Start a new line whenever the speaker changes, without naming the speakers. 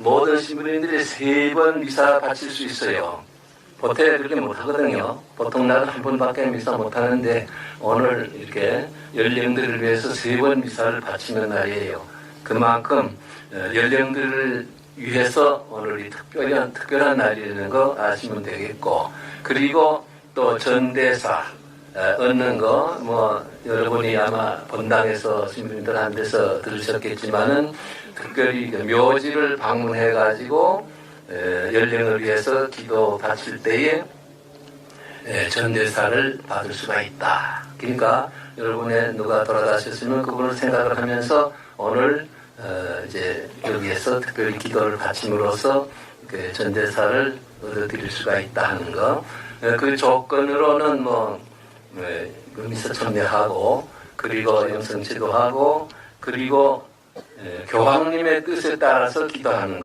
모든 신부님들이 세 번 미사 바칠 수 있어요. 보태 그렇게 못하거든요. 보통 날은 한 번밖에 미사 못하는데 오늘 이렇게 연령들을 위해서 세 번 미사를 바치는 날이에요. 그만큼 어, 연령들을 위해서 오늘 이 특별한 특별한 날이라는 거 아시면 되겠고 그리고 또 전대사 어, 얻는 거 뭐 여러분이 아마 본당에서 신부님들 한 데서 들으셨겠지만은 특별히 그 묘지를 방문해 가지고 연령을 위해서 기도 바칠 때에 에, 전대사를 받을 수가 있다. 그러니까 여러분의 누가 돌아가셨으면 그분을 생각을 하면서 오늘 어, 이제 여기에서 특별히 기도를 바침으로써 그 전대사를 얻어드릴 수가 있다 하는 거. 에, 그 조건으로는 뭐 에, 그 미사 참여하고 그리고 영성치도 하고 그리고 에, 교황님의 뜻에 따라서 기도하는